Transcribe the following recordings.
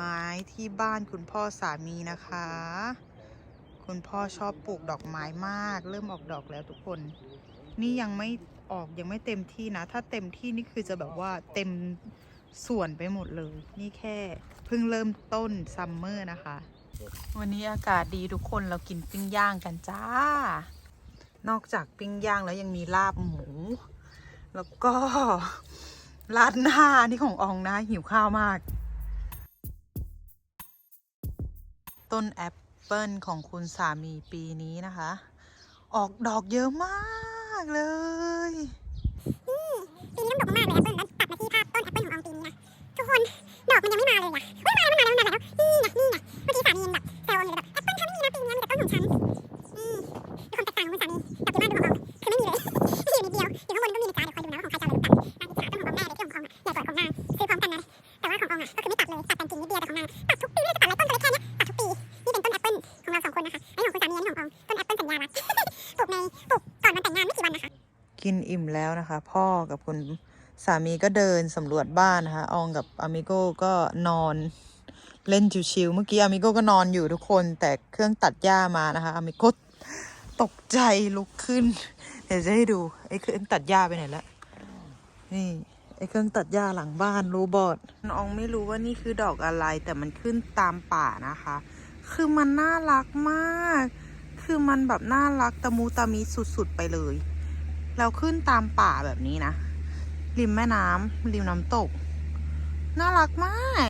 ไม้ที่บ้านคุณพ่อสามีนะคะ คุณพ่อชอบปลูกดอกไม้มาก เริ่มออกดอกแล้วทุกคน นี่ยังไม่ออกยังไม่เต็มที่นะ ถ้าเต็มที่นี่คือจะแบบว่าเต็มส่วนไปหมดเลย นี่แค่เพิ่งเริ่มต้นซัมเมอร์นะคะ วันนี้อากาศดีทุกคนเรากินปิ้งย่างกันจ้า นอกจากปิ้งย่างแล้วยังมีลาบหมู แล้วก็ราดหน้านี่ของอองนะหิวข้าวมาก ต้นแอปเปิลของคุณสามีปีนี้นะคะ ออกดอกเยอะมากเลยปีนี้ต้องดกมากเลยแอปเปิ้ลแล้วตัดมาที่ภาพต้นแอปเปิ้ลของอองปีนี้นะทุกคนดอกมันยังไม่มาเลยอะเฮ้ยมาแล้วมาแล้วมาแล้วนี่ไงนี่ไงเมื่อกี้สามีแบบแซวอยู่เลยแบบแอปเปิ้ลทำนี่นะปีนี้มีแต่ต้นของฉัน นะคะ พ่อกับคุณสามีก็เดินสำรวจบ้านนะคะ อองกับอามิโก้ก็นอนเล่นชิวๆเมื่อกี้อามิโก้ก็นอนอยู่ทุกคน แต่เครื่องตัดหญ้ามานะคะอามิโก้ตกใจลุกขึ้น เดี๋ยวจะให้ดูไอ้เครื่องตัดหญ้าไปไหนแล้วนี่ไอ้เครื่องตัดหญ้าหลังบ้านรูบอทอองไม่รู้ว่านี่คือดอกอะไร แต่มันขึ้นตามป่านะคะ คือมันน่ารักมาก คือมันแบบน่ารักตะมูตะมิสุดๆไปเลย แล้วขึ้นตามป่าแบบนี้นะ ริมแม่น้ำริมน้ำตก น่ารักมาก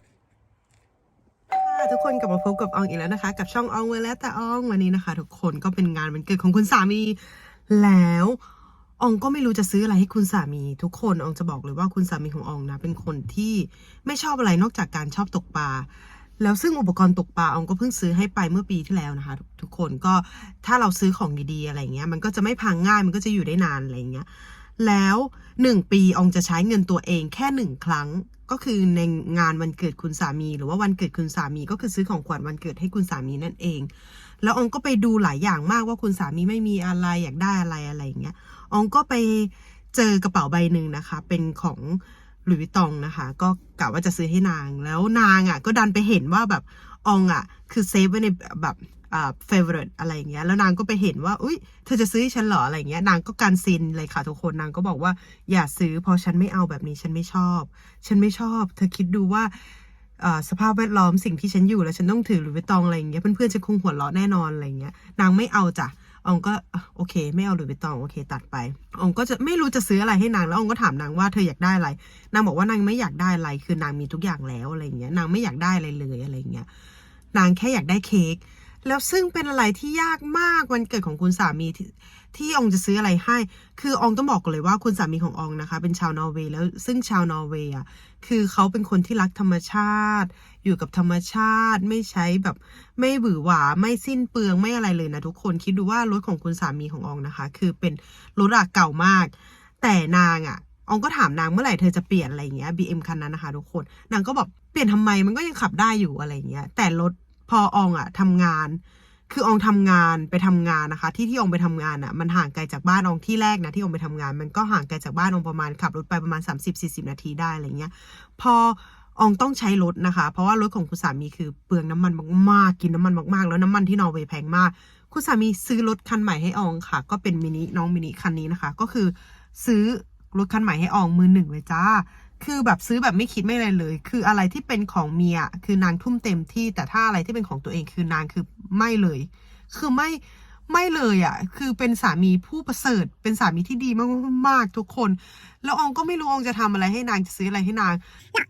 ทุกคนกลับมาพบกับอองอีกแล้วนะคะ กับช่องอองเวลแล้วแต่อองวันนี้นะคะ ทุกคนก็เป็นงานวันเกิดของคุณสามี แล้วอองก็ไม่รู้จะซื้ออะไรให้คุณสามี ทุกคนอองจะบอกเลยว่าคุณสามีของอองนะ เป็นคนที่ไม่ชอบอะไรนอกจากการชอบตกปลา แล้วซึ่งอุปกรณ์ตกปลาอองก็เพิ่งซื้อให้ไปเมื่อปีที่แล้วนะคะ ทุกคนก็ถ้าเราซื้อของดีๆอะไรเงี้ยมันก็จะไม่พังง่ายมันก็จะอยู่ได้นานอะไรเงี้ยแล้วหนึ่งปีอองจะใช้เงินตัวเองแค่หนึ่งครั้งก็คือในงานวันเกิดคุณสามี หรือว่าวันเกิดคุณสามีก็คือซื้อของขวัญวันเกิดให้คุณสามีนั่นเอง แล้วองก็ไปดูหลายอย่างมากว่าคุณสามีไม่มีอะไรอยากได้อะไรอะไรอย่างเงี้ยองก็ไปเจอกระเป๋าใบหนึ่งนะคะ เป็นของ หลุยส์วิตองนะคะ ก็กะว่าจะซื้อให้นางแล้วนางอะ ก็ดันไปเห็นว่าแบบองอะ คือเซฟไว้ในแบบอ่า favorite อะไรอย่างเงี้ยแล้วนางก็ไปเห็นว่า อุ้ยเธอจะซื้อให้ฉันเหรออะไรอย่างเงี้ยนางก็การซินเลยค่ะทุกคนนางก็บอกว่าอย่าซื้อเพราะฉันไม่เอาแบบนี้ฉันไม่ชอบ ฉันไม่ชอบ เธอคิดดูว่าอ่าสภาพแวดล้อมสิ่งที่ฉันอยู่แล้วฉันต้องถือหรือไปตองอะไรอย่างเงี้ยเพื่อนๆจะคงหัวเราะแน่นอนอะไรอย่างเงี้ยนางไม่เอาจ้ะ อองก็โอเค ไม่เอาหรือไปตองโอเค ตัดไปอองก็จะไม่รู้จะซื้ออะไรให้นางแล้วอองก็ถามนางว่าเธออยากได้อะไรนางบอกว่านางไม่อยากได้อะไรคือนางมีทุกอย่างแล้วอะไรเงี้ยนางไม่อยากได้อะไรเลยอะไรเงี้ยนางแค่อยากได้เค้ก แล้วซึ่งเป็นอะไรที่ยากมากวันเกิดของคุณสามีที่ที่องจะซื้ออะไรให้ คือองต้องบอกก่อนเลยว่าคุณสามีขององนะคะ เป็นชาวนอร์เวย์แล้วซึ่งชาวนอร์เวย์อะคือเขาเป็นคนที่รักธรรมชาติ อยู่กับธรรมชาติไม่ใช้แบบไม่หวือหวาไม่สิ้นเปลืองไม่อะไรเลยนะทุกคนคิดดูว่ารถของคุณสามีขององนะคะ คือเป็นรถอะเก่ามาก แต่นางอะองก็ถามนางเมื่อไหร่เธอจะเปลี่ยนอะไรอย่างเงี้ย BM คันนั้นนะคะทุกคน นางก็บอกเปลี่ยนทำไมมันก็ยังขับได้อยู่อะไรอย่างเงี้ย แต่รถ พออองอะทำงาน คืออองทำงานไปทำงานนะคะ ที่ที่อองไปทำงานอะมันห่างไกลจากบ้านอองที่แรกนะที่อองไปทำงาน มันก็ห่างไกลจากบ้านอองประมาณขับรถไปประมาณ 30-40 นาทีได้อะไรเงี้ย พออองต้องใช้รถนะคะ เพราะว่ารถของคุณสามีคือเปลืองน้ำมันมากๆ กินน้ำมันมากๆ แล้วน้ำมันที่นอร์เวย์แพงมาก คุณสามีซื้อรถคันใหม่ให้อองค่ะ ก็เป็นมินิน้องมินิคันนี้นะคะ ก็คือซื้อรถคันใหม่ให้อองมือหนึ่งเลยจ้า คือแบบซื้อแบบไม่คิดไม่อะไรเลย คืออะไรที่เป็นของเมียคือนางทุ่มเต็มที่ แต่ถ้าอะไรที่เป็นของตัวเองคือนางคือไม่เลย คือไม่ไม่เลยอะ คือเป็นสามีผู้ประเสริฐ เป็นสามีที่ดีมากๆทุกคน แล้วองก็ไม่รู้องจะทำอะไรให้นางจะซื้ออะไรให้นาง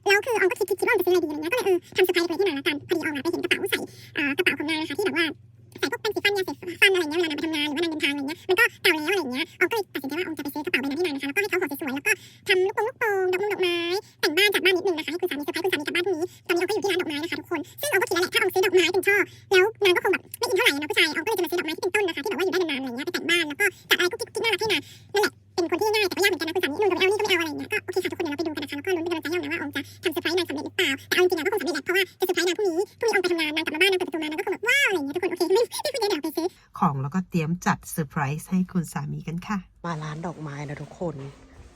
แล้วคือองก็คิดคิดคิดว่าจะซื้ออะไรดีอะไรเงี้ยก็เลยเออทำเซอร์ไพรส์ไปที่นางละกันพอดีอองอะไปเห็นกระเป๋าใส่กระเป๋าของนางนะคะที่แบบว่า พวกแป้งสีฟันยาสีฟันอะไรเงี้ยเวลานางไปทำงานหรือว่านางเดินทางอะไรเงี้ยมันก็เก่าแล้วอะไรเงี้ยอองก็เลยตัดสินใจว่าอองจะไปซื้อกระเป๋าใบนั้นให้นางนะคะแล้วก็ให้เขาห่อสวยๆแล้วก็ทำลูกโป่งลูกโป่งดอกมงดอกไม้แต่งบ้านจัดบ้านนิดนึงนะคะให้คุณสามีเซอร์ไพรส์คุณสามีกลับบ้านพรุ่งนี้ตอนนี้อองก็อยู่ที่ร้านดอกไม้นะคะทุกคนซึ่งอองก็คิดแล้วแหละถ้าอองซื้อดอกไม้เป็นช่อแล้วนางก็คงแบบไม่อินเท่าไหร่เนาะผู้ชายอองก็เลยจะมาซื้อดอกไม้ที่เป็นต้นนะคะที่แบบว่าอยู่ได้นานๆอะไรเงี้ยไปแต่งบ้าน จัดเซอร์ไพรส์ให้คุณสามีกันค่ะ มาร้านดอกไม้แล้วทุกคน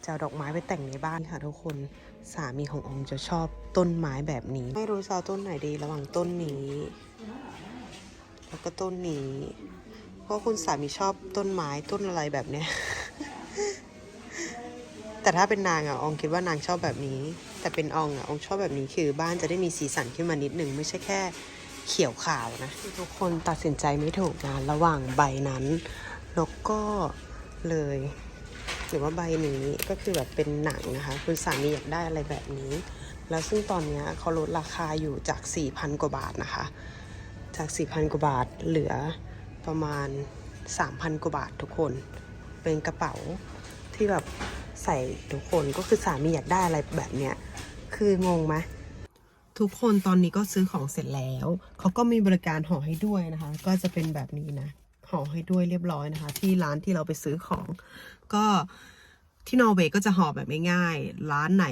จะเอาดอกไม้ไปแต่งในบ้านค่ะทุกคนสามีของอองจะชอบต้นไม้แบบนี้ ไม่รู้จะเอาต้นไหนดีระหว่างต้นนี้ แล้วก็ต้นนี้ เพราะคุณสามีชอบต้นไม้ต้นอะไรแบบเนี้ยแต่ถ้าเป็นนางอะองคิดว่านางชอบแบบนี้ แต่เป็นองอะอองชอบแบบนี้คือบ้านจะได้มีสีสันขึ้นมานิดหนึ่งไม่ใช่แค่ เขียวขาวนะ ทุกคนตัดสินใจไม่ถูกนะ ระหว่างใบนั้น แล้วก็เลย หรือว่าใบนี้ก็คือแบบเป็นหนังนะคะ คุณสามีอยากได้อะไรแบบนี้ แล้วซึ่งตอนเนี้ยเขาลดราคาอยู่จาก 4,000 กว่าบาทนะคะ จาก 4,000 กว่าบาทเหลือประมาณ 3,000 กว่าบาททุกคน เป็นกระเป๋าที่แบบใส่ทุกคนก็คือสามีอยากได้อะไรแบบเนี้ยคืองงไหม ทุกคนตอนนี้ก็ซื้อของเสร็จแล้ว เขาก็มีบริการห่อให้ด้วยนะคะ ก็จะเป็นแบบนี้นะห่อให้ด้วยเรียบร้อยนะคะ ที่ร้านที่เราไปซื้อของ ก็ที่นอร์เวย์ก็จะห่อแบบง่ายๆร้านไหน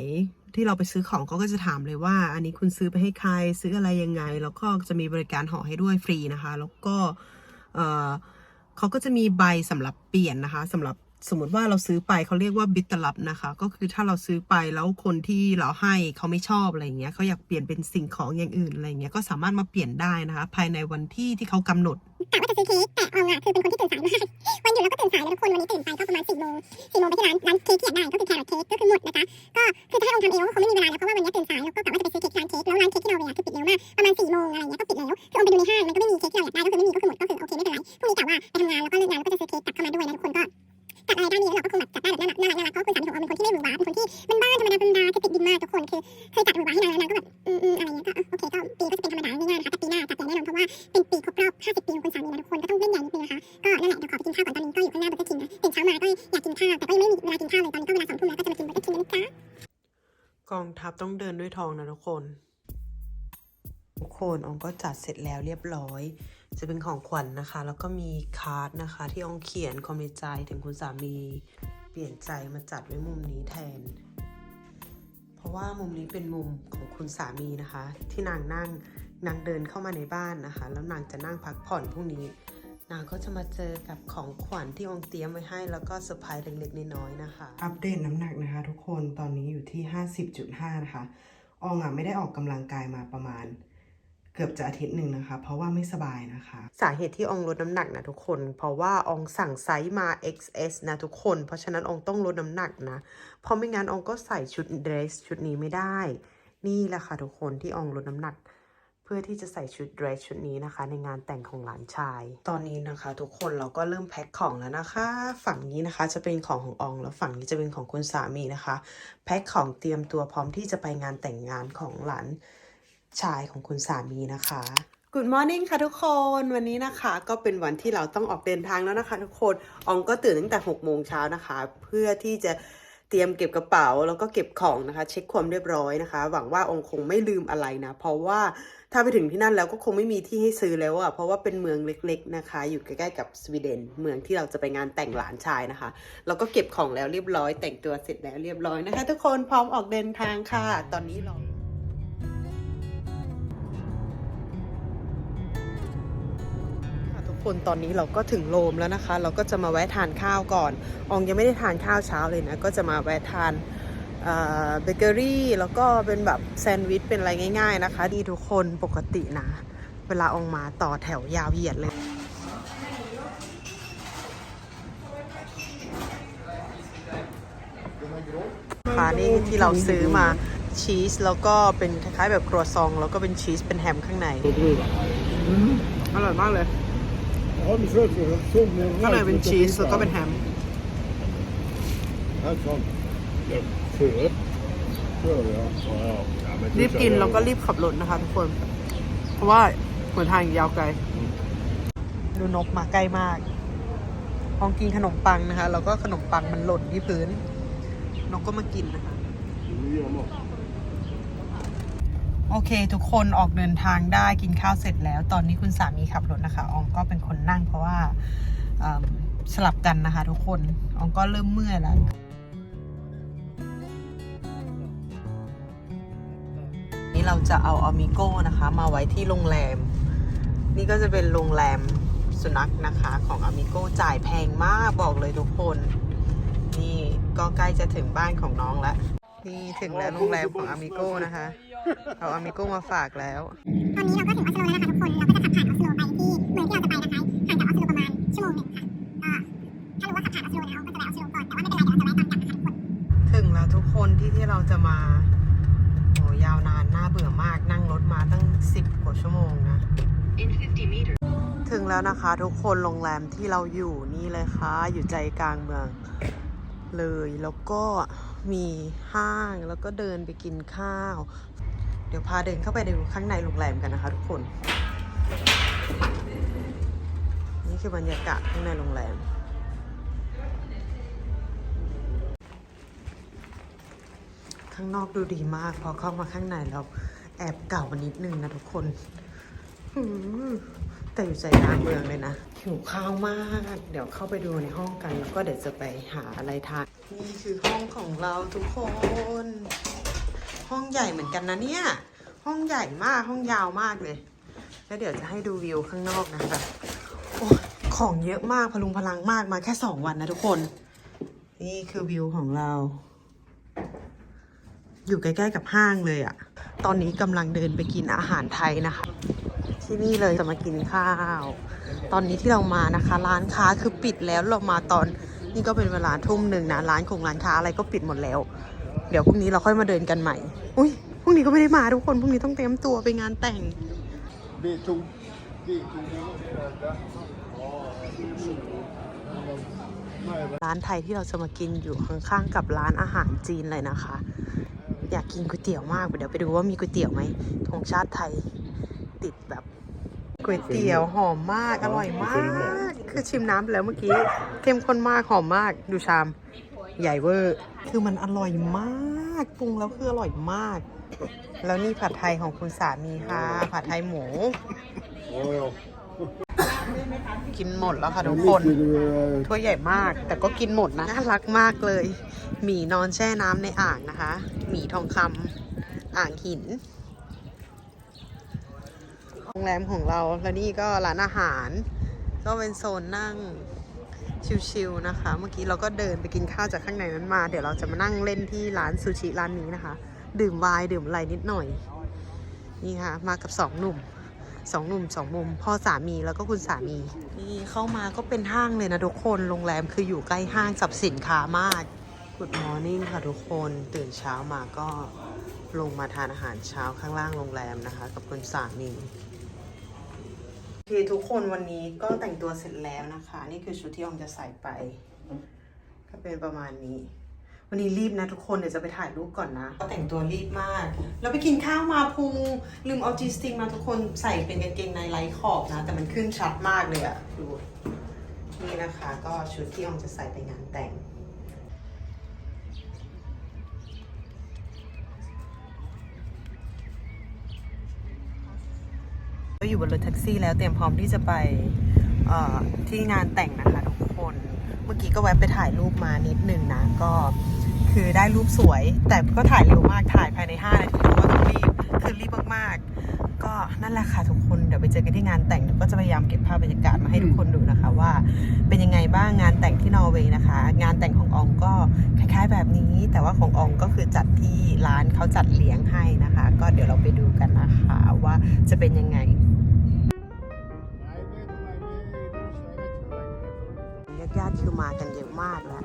ที่เราไปซื้อของเขาก็จะถามเลยว่า อันนี้คุณซื้อไปให้ใครซื้ออะไรยังไง แล้วก็จะมีบริการห่อให้ด้วยฟรีนะคะ แล้วก็เเขาก็จะมีใบสำหรับเปลี่ยนนะคะสำหรับ สมมติว่าเราซื้อไปเขาเรียกว่าบิตลับนะคะ ก็คือถ้าเราซื้อไปแล้วคนที่เราให้เขาไม่ชอบอะไรอย่างเงี้ยเขาอยากเปลี่ยนเป็นสิ่งของอย่างอื่นอะไรอย่างเงี้ยก็สามารถมาเปลี่ยนได้นะคะ ภายในวันที่ที่เขากำหนดกะว่าจะซื้อเค้กแต่อองอะคือเป็นคนที่ตื่นสายมากวันหยุดเราก็ตื่นสายนะทุกคนวันนี้ตื่นไปก็ประมาณสี่โมงสี่โมงไปที่ร้านร้านเค้กที่อยากได้ก็คือแครอทเค้กก็คือหมดนะจ๊ะก็คือจะให้อองทำเองก็คงไม่มีเวลาแล้วเพราะว่าวันนี้ตื่นสายแล้วก็กะว่าจะไปซื้อเค้กร้านเค้กแล้วร้านเค้กที่เราเวลคือปิดเร็วมากประมาณสี่โมงอะไรอย่างเงี้ยก็ปิดแล้วคืออองไปดูในห้างมันก็ไม่มีเค้กที่เราอยากได้ก็คือไม่มีก็คือหมดก็คือโอเคไม่เป็นไรพรุ่งนี้กะว่าไปทำงานแล้วก็เลิกงานแล้วก็จะซื้อเค้กกลับเข้ามาด้วยนะทุกคนก็ จัดอะไรได้มีแล้วเราก็คงแบบจัดได้แบบน่ารักน่ารักน่ารักเพราะคุณสามีของอองเป็นคนที่ไม่หวือหวาเป็นคนที่มันบ้านธรรมดาธรรมดาคือติดดินมากทุกคนคือเคยจัดหวือหวาให้นางแล้วนางก็แบบอืมๆอะไรเงี้ยก็โอเคก็ปีก็จะเป็นธรรมดาง่ายๆนะคะแต่ปีหน้าจัดใหญ่แน่นอนเพราะว่าเป็นปีครบรอบ50 ปีของคุณสามีนะทุกคนก็ต้องเล่นใหญ่นิดนึงนะคะก็นั่นแหละเดี๋ยวขอไปกินข้าวก่อนตอนนี้ก็อยู่ข้างหน้าบอร์เกอร์คิงนะตื่นเช้ามาก็อยากกินข้าวแต่ก็ยังไม่มีเวลากินข้าวเลยตอนนี้ก็เวลาสองทุ่มแล้วก็จะมากินบอร์เกอร์คิงแล้วนะจ๊ะกองทัพต้องเดินด้วยทองนะทุกคนทุกคนองก็จัดเสร็จแล้วเรียบร้อย จะเป็นของขวัญนะคะ แล้วก็มีการ์ดนะคะ ที่องเขียนความในใจถึงคุณสามี เปลี่ยนใจมาจัดไว้มุมนี้แทน เพราะว่ามุมนี้เป็นมุมของคุณสามีนะคะ ที่นางนั่งนางเดินเข้ามาในบ้านนะคะ แล้วนางจะนั่งพักผ่อนพรุ่งนี้ นางก็จะมาเจอกับของขวัญที่อองเตรียมไว้ให้ แล้วก็เซอร์ไพรส์เล็กๆน้อยๆนะคะ อัปเดตน้ำหนักนะคะ ทุกคนตอนนี้อยู่ที่ 50.5 นะคะอองอะไม่ได้ออกกำลังกายมาประมาณ เกือบจะอาทิตย์หนึ่งนะคะ เพราะว่าไม่สบายนะคะ สาเหตุที่อองลดน้ำหนักนะทุกคน เพราะว่าอองสั่งไซส์มา XS นะทุกคน เพราะฉะนั้นอองต้องลดน้ำหนักนะ เพราะไม่งั้นอองก็ใส่ชุดเดรสชุดนี้ไม่ได้ นี่แหละค่ะทุกคนที่อองลดน้ำหนักเพื่อที่จะใส่ชุดเดรสชุดนี้นะคะ ในงานแต่งของหลานชาย ตอนนี้นะคะ ทุกคนเราก็เริ่มแพ็คของแล้วนะคะ ฝั่งนี้นะคะจะเป็นของของอองแล้วฝั่งนี้จะเป็นของคุณสามีนะคะ แพ็คของเตรียมตัวพร้อมที่จะไปงานแต่งงานของหลาน ชายของคุณสามีนะคะ Good morning ค่ะทุกคนวันนี้นะคะก็เป็นวันที่เราต้องออกเดินทางแล้วนะคะ ทุกคนอองก็ตื่นตั้งแต่6โมงเช้านะคะ เพื่อที่จะเตรียมเก็บกระเป๋าแล้วก็เก็บของนะคะ เช็คความเรียบร้อยนะคะ หวังว่าองค์คงไม่ลืมอะไรนะ เพราะว่าถ้าไปถึงที่นั่นแล้วก็คงไม่มีที่ให้ซื้อแล้วอะเพราะว่าเป็นเมืองเล็ก ๆนะคะ อยู่ใกล้ๆกับสวีเดน เมืองที่เราจะไปงานแต่งหลานชายนะคะเราก็เก็บของแล้วเรียบร้อย แต่งตัวเสร็จแล้วเรียบร้อยนะคะ ทุกคนพร้อมออกเดินทางค่ะ ตอนนี้เรา คนตอนนี้เราก็ถึงโรมแล้วนะคะ เราก็จะมาแวะทานข้าวก่อน อองยังไม่ได้ทานข้าวเช้าเลยนะ ก็จะมาแวะทานเบเกอรี่ แล้วก็เป็นแบบแซนด์วิชเป็นอะไรง่าย ๆ นะคะที่ทุกคนปกตินะ เวลาอองมาต่อแถวยาวเหยียดเลยค่ะนี่ที่เราซื้อมาชีสแล้วก็เป็นคล้ายๆแบบครัวซอง แล้วก็เป็นชีสเป็นแฮมข้างในอร่อยมากเลย ข้างในเป็นชีสแล้วก็เป็นแฮมรีบกินแล้วก็รีบขับรถนะคะทุกคน เพราะว่าเหมือนทางยาวไกล ดูนกมาใกล้มากลองกินขนมปังนะคะ แล้วก็ขนมปังมันหล่นที่พื้น นกก็มากินนะคะ Ja, men- โอเค ทุกคนออกเดินทางได้กินข้าวเสร็จแล้ว ตอนนี้คุณสามีขับรถนะคะอองก็เป็นคนนั่งเพราะว่าสลับกันนะคะ ทุกคนอองก็เริ่มเมื่อยแล้วนี่เราจะเอาอ m มิโก้นะคะ มาไว้ที่โรงแรม นี่ก็จะเป็นโรงแรมสุนัขนะคะ ของอ m มิโก้จ่ายแพงมากบอกเลยทุกคน นี่ก็ใกล้จะถึงบ้านของน้องแล้ว นี่ถึงแล้วโรงแรมของอามิโก้นะคะ เอาอามิโก้มาฝากแล้ว ตอนนี้เราก็ถึงออสโลแล้วนะคะทุกคน เราก็จะขับผ่านออสโลไปที่เมืองที่เราจะไปนะคะ ห่างจากออสโลประมาณชั่วโมงหนึ่งค่ะก็ถ้ารู้ว่าขับผ่านออสโลนะเราก็จะไปออสโลก่อน แต่ว่าไม่เป็นไรเดี๋ยวเราจะแวะตอนกลับนะคะทุกคน ถึงแล้วทุกคนที่ที่เราจะมา โอ้ยาวนานน่าเบื่อมาก นั่งรถมาตั้ง 10 กว่าชั่วโมงนะ ถึงแล้วนะคะ ทุกคนโรงแรมที่เราอยู่นี่เลยค่ะ อยู่ใจกลางเมืองเลยแล้วก็มีห้างแล้วก็เดินไปกินข้าว เดี๋ยวพาเดินเข้าไปดูข้างในโรงแรมกันนะคะ ทุกคน นี่คือบรรยากาศข้างในโรงแรม ข้างนอกดูดีมาก พอเข้ามาข้างในแล้วแอบเก่านิดนึงนะทุกคนแต่อยู่ใจกลางเมืองเลยนะหิวข้าวมาก เดี๋ยวเข้าไปดูในห้องกัน แล้วก็เดี๋ยวจะไปหาอะไรทาน นี่คือห้องของเราทุกคน ห้องใหญ่เหมือนกันนะเนี่ย ห้องใหญ่มากห้องยาวมากเลย แล้วเดี๋ยวจะให้ดูวิวข้างนอกนะแบบโอ้ของเยอะมากพลุงพลังมากมาแค่สองวันนะทุกคน นี่คือวิวของเรา อยู่ใกล้ๆกับห้างเลยอะ่ะตอนนี้กำลังเดินไปกินอาหารไทยนะคะ ที่นี่เลยจะมากินข้าว ตอนนี้ที่เรามานะคะ ร้านค้าคือปิดแล้วเรามาตอนนี่ก็เป็นเวลาทุ่มหนึ่งนะร้านของร้านค้าอะไรก็ปิดหมดแล้ว เดี๋ยวพรุ่งนี้เราค่อยมาเดินกันใหม่ อุ้ยพรุ่งนี้ก็ไม่ได้มาทุกคนพรุ่งนี้ต้องเตรียมตัวไปงานแต่ง ร้านไทยที่เราจะมากินอยู่ข้างๆกับร้านอาหารจีนเลยนะคะ อยากกินก๋วยเตี๋ยวมากเดี๋ยวไปดูว่ามีก๋วยเตี๋ยวไหมธงชาติไทยติดแบบก๋วยเตี๋ยวหอมมากอร่อยมาก คือชิมน้ำไปแล้วเมื่อกี้เข้มข้นมากหอมมากดูชาม ใหญ่เวอร์ คือมันอร่อยมากปรุงแล้วคืออร่อยมาก แล้วนี่ผัดไทยของคุณสามีค่ะ ผัดไทยหมู ja, ja. กินหมดแล้วค่ะทุกคน Mycket, eh, ถ้วยใหญ่มาก แต่ก็กินหมดนะน่ารักมากเลยหมีนอนแช่น้ำในอ่างนะคะหมีทองคำอ่างหินโรงแรมของเราแล้วนี่ก็ร้านอาหาร ก็เป็นโซนนั่ง ชิลๆนะคะ เมื่อกี้เราก็เดินไปกินข้าวจากข้างในนั้นมา เดี๋ยวเราจะมานั่งเล่นที่ร้านซูชิร้านนี้นะคะ ดื่มไวน์ดื่มอะไรนิดหน่อย นี่ค่ะ มากับสองหนุ่มสองหนุ่มสองมุมพ่อสามีแล้วก็คุณสามี นี่เข้ามาก็เป็นห้างเลยนะทุกคนโรงแรมคืออยู่ใกล้ห้างสรรพสินค้ามาก Good morning ค่ะทุกคนตื่นเช้ามาก็ลงมาทานอาหารเช้าข้างล่างโรงแรมนะคะ กับคุณสามี เคทุกคนวันนี้ก็แต่งตัวเสร็จแล้วนะคะ นี่คือชุดที่ออมจะใส่ไป ก็เป็นประมาณนี้ วันนี้รีบนะทุกคนเดี๋ยวจะไปถ่ายรูปก่อนนะ ก็แต่งตัวรีบมาก แล้วไปกินข้าวมาพุงลืมเอาจีสติงมาทุกคนใส่เป็นกางเกงในไร้ขอบนะ แต่มันขึ้นชัดมากเลยอะดูนี่นะคะ ก็ชุดที่ออมจะใส่ไปงานแต่ง อยู่บนรถแท็กซี่แล้วเตรียมพร้อมที่จะไปที่งานแต่งนะคะทุกคน เมื่อกี้ก็แวะไปถ่ายรูปมานิดหนึ่งนะก็คือได้รูปสวย แต่ก็ถ่ายเร็วมากถ่ายภายใน 5 นาทีเพราะว่าต้องรีบคือรีบมากๆ ก็นั่นแหละค่ะทุกคนเดี๋ยวไปเจอกันที่งานแต่งก็จะพยายามเก็บภาพบรรยากาศมาให้ทุกคนดูนะคะ ว่า เป็นยังไงบ้างงานแต่งที่นอร์เวย์นะคะ งานแต่งของอองก็คล้ายๆแบบนี้ แต่ว่าของอองก็คือจัดที่ร้านเขาจัดเลี้ยงให้นะคะ ก็เดี๋ยวเราไปดูกันนะคะว่าจะเป็นยังไง ญาติๆคือมากันเยอะมากแล้ว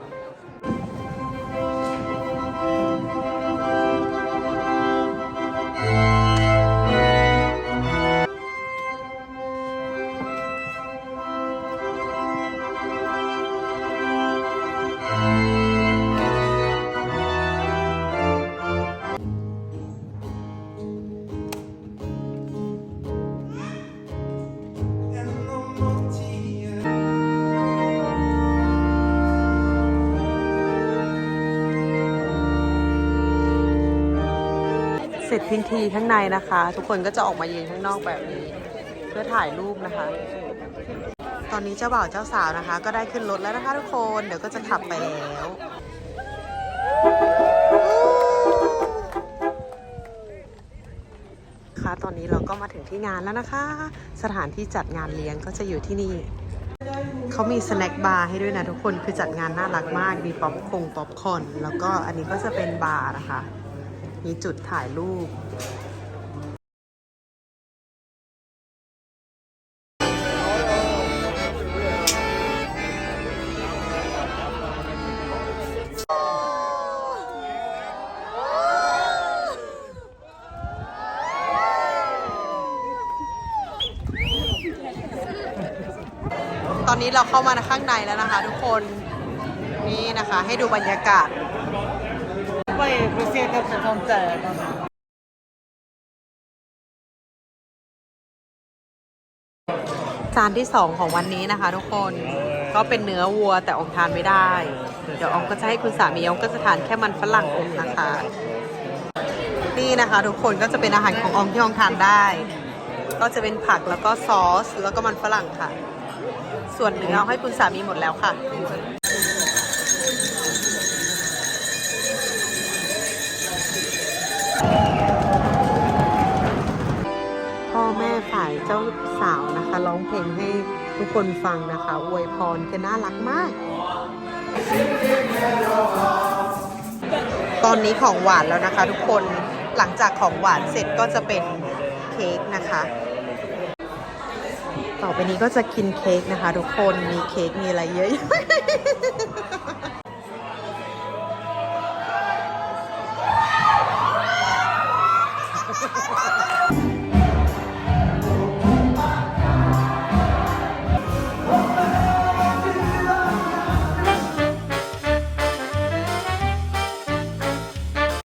เสร็จพิธีข้างในนะคะ ทุกคนก็จะออกมายืนข้างนอกแบบนี้ เพื่อถ่ายรูปนะคะ ตอนนี้เจ้าบ่าวเจ้าสาวนะคะ ก็ได้ขึ้นรถแล้วนะคะทุกคนเดี๋ยวก็จะขับไปแล้วค่ะตอนนี้เราก็มาถึงที่งานแล้วนะคะ สถานที่จัดงานเลี้ยงก็จะอยู่ที่นี่ เขามีสแน็คบาร์ให้ด้วยนะทุกคน คือจัดงานน่ารักมาก มีป๊อปคงป๊อปคอน แล้วก็อันนี้ก็จะเป็นบาร์นะคะ มีจุดถ่ายรูปตอนนี้เราเข้ามาข้างในแล้วนะคะ ทุกคนนี่นะคะ ให้ดูบรรยากาศ จานที่สองของวันนี้นะคะทุกคนก็เป็นเนื้อวัวแต่อองทานไม่ได้ เดี๋ยวอองก็จะให้คุณสามีอองก็จะทานแค่มันฝรั่งอมนะคะ นี่นะคะทุกคนก็จะเป็นอาหารของอองที่อองทานได้ ก็จะเป็นผักแล้วก็ซอสแล้วก็มันฝรั่งค่ะ ส่วนเนื้อให้คุณสามีหมดแล้วค่ะายเจ้าสาวนะคะร้องเพลงให้ทุกคนฟังนะคะอวยพรคือน่ารักมาก ตอนนี้ของหวานแล้วนะคะ ทุกคนหลังจากของหวานเสร็จก็จะเป็นเค้กนะคะ ต่อไปนี้ก็จะกินเค้กนะคะ ทุกคนมีเค้กมีอะไรเยอะ